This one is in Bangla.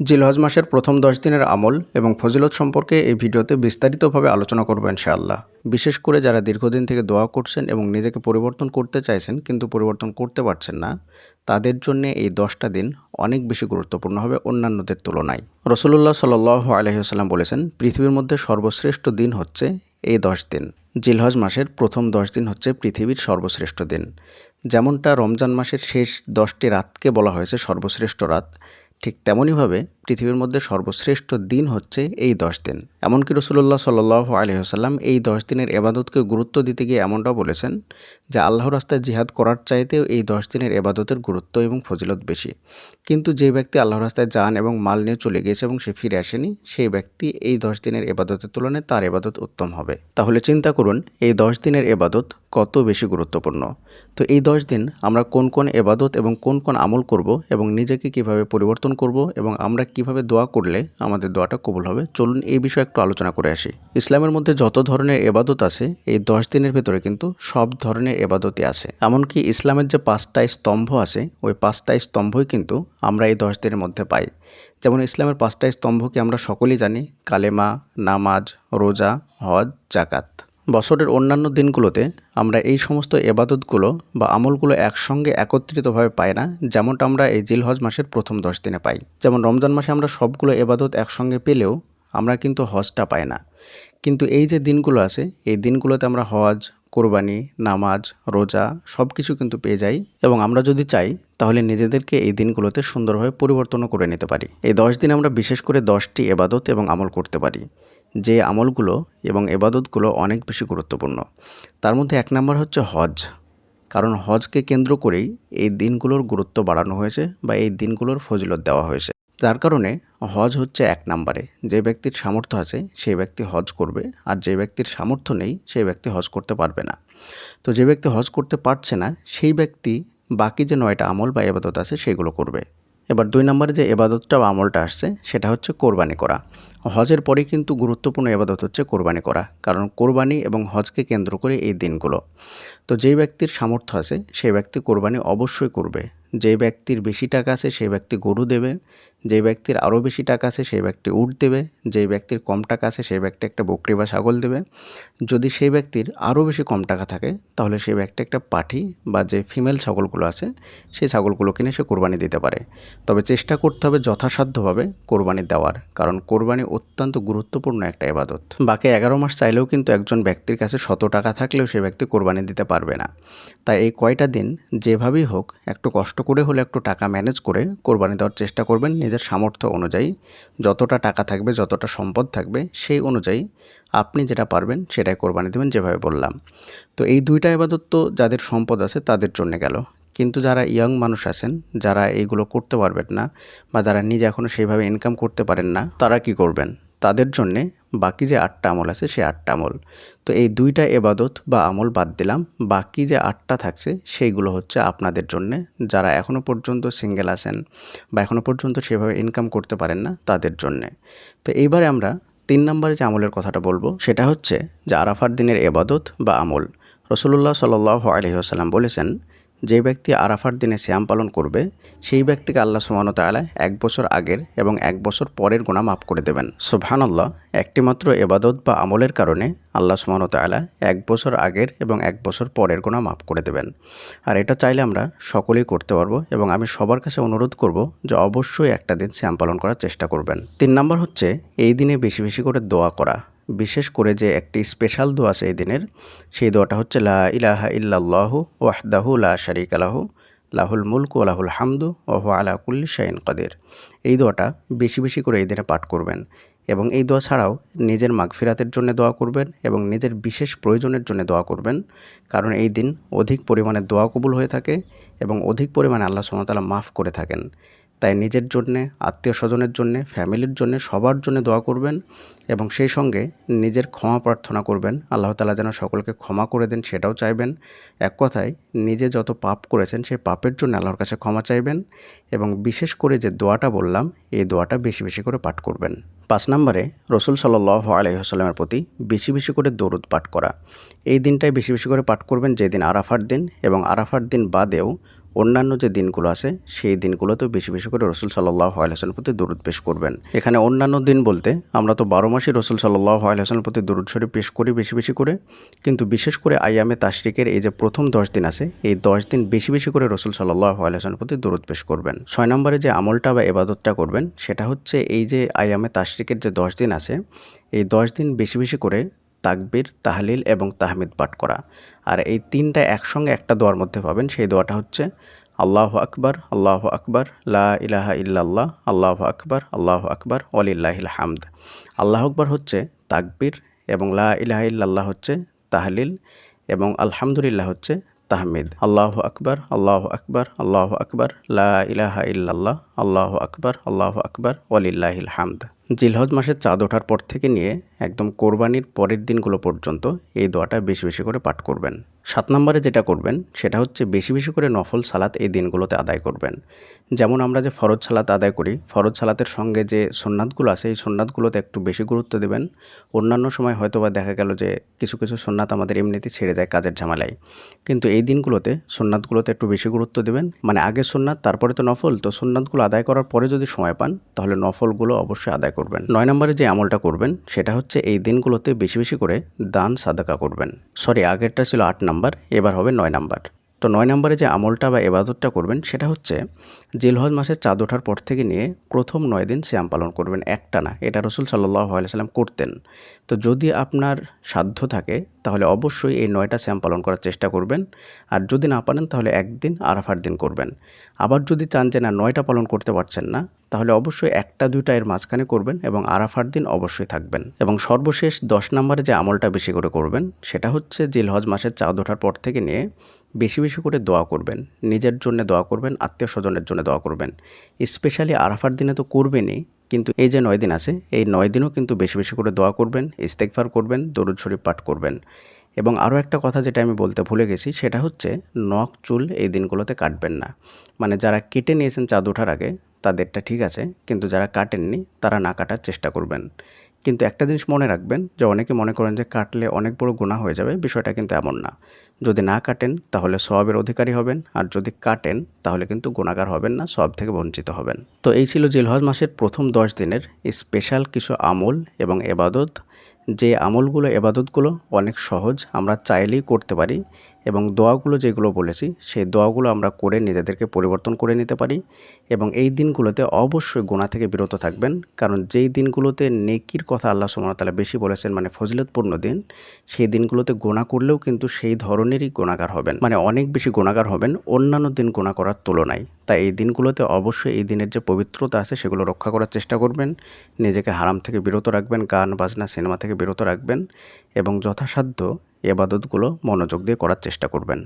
জিলহজ মাসের প্রথম দশ দিনের আমল এবং ফজিলত সম্পর্কে এই ভিডিওতে বিস্তারিতভাবে আলোচনা করব ইনশাআল্লাহ। বিশেষ করে যারা দীর্ঘদিন থেকে দোয়া করছেন এবং নিজেকে পরিবর্তন করতে চাইছেন কিন্তু পরিবর্তন করতে পারছেন না, তাদের জন্য এই দশটা দিন অনেক বেশি গুরুত্বপূর্ণ হবে অন্যান্যদের তুলনায়। রসুল্লাহ সাল আলহিহাল্লাম বলেছেন, পৃথিবীর মধ্যে সর্বশ্রেষ্ঠ দিন হচ্ছে এই দশ দিন। জিলহজ মাসের প্রথম দশ দিন হচ্ছে পৃথিবীর সর্বশ্রেষ্ঠ দিন। যেমনটা রমজান মাসের শেষ দশটি রাতকে বলা হয়েছে সর্বশ্রেষ্ঠ রাত ঠিক তেমনইভাবে পৃথিবীর মধ্যে সর্বশ্রেষ্ঠ দিন হচ্ছে এই দশ দিন। এমনকি রসুল্লাহ সাল আলহিহাসাল্লাম এই দশ দিনের এবাদতকে গুরুত্ব দিতে গিয়ে এমনটাও বলেছেন যে আল্লাহ রাস্তায় জিহাদ করার চাইতেও এই দশ দিনের এবাদতের গুরুত্ব এবং ফজিলত বেশি। কিন্তু যে ব্যক্তি আল্লাহ রাস্তায় যান এবং মাল নিয়ে চলে গিয়েছে এবং সে ফিরে আসেনি, সেই ব্যক্তি এই দশ দিনের এবাদতের তুলনায় তার এবাদত উত্তম হবে। তাহলে চিন্তা করুন, এই দশ দিনের এবাদত কত বেশি গুরুত্বপূর্ণ? তো এই দশ দিন আমরা কোন কোন এবাদত এবং কোন কোন আমল করব এবং নিজেকে কীভাবে পরিবর্তন করব এবং আমরা কীভাবে দোয়া করলে আমাদের দোয়াটা কবুল হবে? চলুন এই বিষয়ে একটু আলোচনা করে আসি। ইসলামের মধ্যে যত ধরনের এবাদত আছে, এই দশ দিনের ভেতরে কিন্তু সব ধরনের এবাদতই আছে। এমনকি ইসলামের যে পাঁচটা স্তম্ভ আছে, ওই পাঁচটা স্তম্ভই কিন্তু আমরা এই দশ দিনের মধ্যে পাই। যেমন ইসলামের পাঁচটা স্তম্ভকে আমরা সকলেই জানি? কালেমা, নামাজ, রোজা, হজ জাকাত বছরের অন্যান্য দিনগুলোতে আমরা এই সমস্ত এবাদতগুলো বা আমলগুলো একসঙ্গে একত্রিতভাবে পাই না, যেমনটা আমরা এই জিলহজ মাসের প্রথম দশ দিনে পাই। যেমন রমজান মাসে আমরা সবগুলো এবাদত একসঙ্গে পেলেও আমরা কিন্তু হজটা পাই না। কিন্তু এই যে দিনগুলো আছে, এই দিনগুলোতে আমরা হজ, কোরবানি, নামাজ, রোজা সব কিছু কিন্তু পেয়ে যাই এবং আমরা যদি চাই, তাহলে নিজেদেরকে এই দিনগুলোতে সুন্দরভাবে পরিবর্তনও করে নিতে পারি। এই দশ দিন আমরা বিশেষ করে দশটি এবাদত এবং আমল করতে পারি। যে আমলগুলো এবং এবাদতগুলো অনেক বেশি গুরুত্বপূর্ণ। তার মধ্যে এক নম্বর হচ্ছে হজ। কারণ হজকে কেন্দ্র করেই এই দিনগুলোর গুরুত্ব বাড়ানো হয়েছে বা এই দিনগুলোর ফজিলত দেওয়া হয়েছে। যার কারণে হজ হচ্ছে এক নম্বরে। যে ব্যক্তির সামর্থ্য আছে সেই ব্যক্তি হজ করবে আর যে ব্যক্তির সামর্থ্য নেই সেই ব্যক্তি হজ করতে পারবে না। তো যে ব্যক্তি হজ করতে পারছে না, সেই ব্যক্তি বাকি যে নয়টা আমল বা এবাদত আছে, সেগুলো করবে। এবার দুই নম্বরে যে এবাদতটা বা আমলটা আসছে, সেটা হচ্ছে কোরবানি করা। হজের পরে কিন্তু গুরুত্বপূর্ণ এবাদত হচ্ছে কোরবানি করা, কারণ কোরবানি এবং হজকে কেন্দ্র করে এই দিনগুলো। তো যেই ব্যক্তির সামর্থ্য আছে, সেই ব্যক্তি কোরবানি অবশ্যই করবে। যে ব্যক্তির বেশি টাকা আছে, সেই ব্যক্তি গরু দেবে। যে ব্যক্তির আরও বেশি টাকা আছে, সেই ব্যক্তি উট দেবে। যে ব্যক্তির কম টাকা আছে, সেই ব্যক্তি একটা বকরি বা ছাগল দেবে। যদি সেই ব্যক্তির আরও বেশি কম টাকা থাকে, তাহলে সেই ব্যক্তি একটা পাঠি বা যে ফিমেল ছাগলগুলো আছে, সেই ছাগলগুলো কিনে সে কোরবানি দিতে পারে। তবে চেষ্টা করতে হবে যথাসাধ্যভাবে কোরবানি দেওয়ার, কারণ কোরবানি অত্যন্ত গুরুত্বপূর্ণ একটা এবাদত। বাকি এগারো মাস চাইলেও কিন্তু একজন ব্যক্তির কাছে শত টাকা থাকলেও সে ব্যক্তি কোরবানি দিতে পারবে না। তাই এই কয়টা দিন যেভাবেই হোক, একটু কষ্ট করে হলে একটু টাকা ম্যানেজ করে কোরবানি দেওয়ার চেষ্টা করবেন নিজের সামর্থ্য অনুযায়ী। যতটা টাকা থাকবে, যতটা সম্পদ থাকবে, সেই অনুযায়ী আপনি যেটা পারবেন সেটাই কোরবানি দেবেন, যেভাবে বললাম। তো এই দুইটা এবাদত তো যাদের সম্পদ আছে তাদের জন্য গেল। কিন্তু যারা ইয়ং মানুষ আছেন, যারা এইগুলো করতে পারবেন না বা যারা নিজে এখনও সেইভাবে ইনকাম করতে পারেন না, তারা কি করবেন? তাদের জন্যে বাকি যে আটটা আমল আছে সেই আটটা আমল। তো এই দুইটা এবাদত বা আমল বাদ দিলাম, বাকি যে আটটা থাকছে সেইগুলো হচ্ছে আপনাদের জন্যে। যারা এখনও পর্যন্ত সিঙ্গেল আছেন বা এখনও পর্যন্ত সেভাবে ইনকাম করতে পারেন না, তাদের জন্যে। তো এইবারে আমরা তিন নম্বরে যে আমলের কথাটা বলব, সেটা হচ্ছে যে আরাফার দিনের এবাদত বা আমল। রসুল্লাহ সাল আলহিহাসাল্লাম বলেছেন যে ব্যক্তি আরাফার দিনে শ্যাম পালন করবে, সেই ব্যক্তিকে আল্লাহ সুমানতালা এক বছর আগের এবং এক বছর পরের গোনা মাফ করে দেবেন। সুবহানাল্লাহ, একটিমাত্র এবাদত বা আমলের কারণে আল্লাহ সুমানতালা এক বছর আগের এবং এক বছর পরের গোনা মাফ করে দেবেন। আর এটা চাইলে আমরা সকলেই করতে পারব এবং আমি সবার কাছে অনুরোধ করব যে অবশ্যই একটা দিন শ্যাম পালন করার চেষ্টা করবেন। তিন নম্বর হচ্ছে, এই দিনে বেশি বেশি করে দোয়া করা। বিশেষ করে যে একটি স্পেশাল দোয়া সেই দিনের, সেই দোয়াটা হচ্ছে, লা ইলাহা ইল্লাল্লাহু ওয়াহদাহু লা শারিক আলাহু লাহুল মুলক ও লাহুল হামদু ওহু আলা কুল্লি শাইন কাদের। এই দোয়াটা বেশি বেশি করে এই দিনে পাঠ করবেন এবং এই দোয়া ছাড়াও নিজের মাগফিরাতের জন্য দোয়া করবেন এবং নিজের বিশেষ প্রয়োজনের জন্য দোয়া করবেন। কারণ এই দিন অধিক পরিমাণে দোয়া কবুল হয়ে থাকে এবং অধিক পরিমাণে আল্লাহ সুমতালা মাফ করে থাকেন। তাই নিজের জন্যে আত্মীয় স্বজনের জন্যে, ফ্যামিলির জন্যে, সবার জন্য দোয়া করবেন এবং সেই সঙ্গে নিজের ক্ষমা প্রার্থনা করবেন। আল্লাহ তালা যেন সকলকে ক্ষমা করে দেন, সেটাও চাইবেন। এক কথায়, নিজে যত পাপ করেছেন, সেই পাপের জন্য আল্লাহর কাছে ক্ষমা চাইবেন এবং বিশেষ করে যে দোয়াটা বললাম, এই দোয়াটা বেশি বেশি করে পাঠ করবেন। পাঁচ নম্বরে, রসুল সাল্লাহ আলহিহাস্লামের প্রতি বেশি বেশি করে দরুদ পাঠ করা। এই দিনটাই বেশি বেশি করে পাঠ করবেন যেদিন আরাফার দিন এবং আরাফার দিন বাদেও অন্যান্য যে দিনগুলো আছে, সেই দিনগুলোতেও বেশি বেশি করে রসুল সাল্লাহ আলহামের প্রতি দরুদ পেশ করবেন। এখানে অন্যান্য দিন বলতে আমরা তো বারো মাসই রসুল সাল্লাহ আলহামের প্রতি দরুদ শরীফ পেশ করি বেশি বেশি করে। কিন্তু বিশেষ করে আইয়ামে তাশরিকের এই যে প্রথম দশ দিন আছে, এই দশ দিন বেশি বেশি করে রসুল সাল্লাহ আলহামের প্রতি দরুদ পেশ করবেন। ছয় নম্বরে যে আমলটা বা এবাদতটা করবেন, সেটা হচ্ছে এই যে আইয়ামে তাশরিকের যে দশ দিন আছে, এই দশ দিন বেশি বেশি করে তাকবির, তাহলিল এবং তাহমিদ পাঠ করা। আর এই তিনটা একসঙ্গে একটা দোয়ার মধ্যে পাবেন, সেই দোয়াটা হচ্ছে, আল্লাহ আকবর আল্লাহ আকবর, লা ইলাহা ইল্লাল্লাহ, আল্লাহ আকবর আল্লাহ আকবর, ওয়ালিল্লাহিল হামদ। আল্লাহ আকবর হচ্ছে তাকবির এবং লা ইলাহা ইল্লাল্লাহ হচ্ছে তাহলিল এবং আলহামদুলিল্লাহ হচ্ছে তাহমিদ। আল্লাহ আকবর আল্লাহ আকবর আল্লাহ আকবর, লা ইলাহা ইল্লাল্লাহ, আল্লাহ আকবর আল্লাহ আকবর, ওয়ালিল্লাহিল হামদ। জিলহজ মাসের চাঁদ ওঠার পর থেকে নিয়ে একদম কোরবানির পরের দিনগুলো পর্যন্ত এই দোয়াটা বেশি বেশি করে পাঠ করবেন। সাত নম্বরে যেটা করবেন, সেটা হচ্ছে বেশি বেশি করে নফল সালাত এই দিনগুলোতে আদায় করবেন। যেমন আমরা যে ফরজ সালাত আদায় করি, ফরজ সালাতের সঙ্গে যে সোননাথগুলো আছে, এই সোননাথগুলোতে একটু বেশি গুরুত্ব দেবেন। অন্যান্য সময় হয়তো বা দেখা গেল যে কিছু কিছু সোননাথ আমাদের এমনিতে ছেড়ে যায় কাজের ঝামেলায়। কিন্তু এই দিনগুলোতে সোননাথগুলোতে একটু বেশি গুরুত্ব দেবেন। মানে আগে সোননাথ তারপরে তো নফল, তো সোননাথগুলো আদায় করার পরে যদি সময় পান, তাহলে নফলগুলো অবশ্যই আদায় করবেন। নয় নম্বরে যে আমলটা করবেন, সেটা হচ্ছে এই দিনগুলোতে বেশি বেশি করে দান, সাদাকা করবেন। সরি, আগেরটা ছিল আট নাম্বার, এবার হবে নয় নাম্বার। তো নয় নম্বরে যে আমলটা বা এবাদতটা করবেন, সেটা হচ্ছে জিলহজ মাসের চাঁদ ওঠার পর থেকে নিয়ে প্রথম নয় দিন শ্যাম পালন করবেন। একটা না, এটা রসুল সাল্লাহ সাল্লাম করতেন। তো যদি আপনার সাধ্য থাকে তাহলে অবশ্যই এই নয়টা শ্যাম পালন করার চেষ্টা করবেন। আর যদি না পারেন, তাহলে একদিন আরাফার দিন করবেন। আবার যদি চান যে না, নয়টা পালন করতে পারছেন না, তাহলে অবশ্যই একটা, দুইটা এর মাঝখানে করবেন এবং আরাফার দিন অবশ্যই থাকবেন। এবং সর্বশেষ দশ নম্বরে যে আমলটা বেশি করে করবেন, সেটা হচ্ছে জিলহজ মাসের চাঁদ ওঠার পর থেকে নিয়ে বেশি বেশি করে দোয়া করবেন। নিজের জন্য দোয়া করবেন, আত্মীয় স্বজনের জন্য দোয়া করবেন। স্পেশালি আরাফার দিনে তো করবেনই কিন্তু এই যে নয় দিন আছে, এই নয় দিনও কিন্তু বেশি বেশি করে দোয়া করবেন ইস্তেকফার করবেন, দরুদ শরীফ পাঠ করবেন। এবং আরও একটা কথা যেটা আমি বলতে ভুলে গেছি, সেটা হচ্ছে নখ, চুল এই দিনগুলোতে কাটবেন না। মানে যারা কেটে নিয়েছেন চাঁদ ওঠার আগে, তাদেরটা ঠিক আছে, কিন্তু যারা কাটেননি, তারা না কাটার চেষ্টা করবেন। কিন্তু একটা জিনিস মনে রাখবেন যে অনেকে মনে করেন যে কাটলে অনেক বড় গুণা হয়ে যাবে, বিষয়টা কিন্তু এমন না। যদি না কাটেন তাহলে সবের অধিকারী হবেন, আর যদি কাটেন তাহলে কিন্তু গুণাগার হবেন না সব থেকে বঞ্চিত হবেন। তো এই ছিল জিলহজ মাসের প্রথম দশ দিনের স্পেশাল কিছু আমল এবং এবাদত। যে আমলগুলো, এবাদতগুলো অনেক সহজ, আমরা চাইলেই করতে পারি। এবং দোয়াগুলো যেগুলো বলেছি, সেই দোয়াগুলো আমরা করে নিজেদেরকে পরিবর্তন করে নিতে পারি এবং এই দিনগুলোতে অবশ্যই গোনা থেকে বিরত থাকবেন। কারণ যেই দিনগুলোতে নেকির কথা আল্লাহ সুমতালা বেশি বলেছেন মানে ফজিলতপূর্ণ দিন, সেই দিনগুলোতে গোনা করলেও কিন্তু সেই ধরনেরই গোনাগার হবেন। মানে অনেক বেশি গোনাগার হবেন, অন্যান্য দিন গোনা করার তুলনায়। তাই এই দিনগুলোতে অবশ্যই এই দিনের যে পবিত্রতা আছে, সেগুলো রক্ষা করার চেষ্টা করবেন। নিজেকে হারাম থেকে বিরত রাখবেন, গান, বাজনা, সিনেমা থেকে বিরত রাখবেন এবং যথাসাধ্য এবাদতগুলো মনোযোগ দিয়ে করার চেষ্টা করবেন।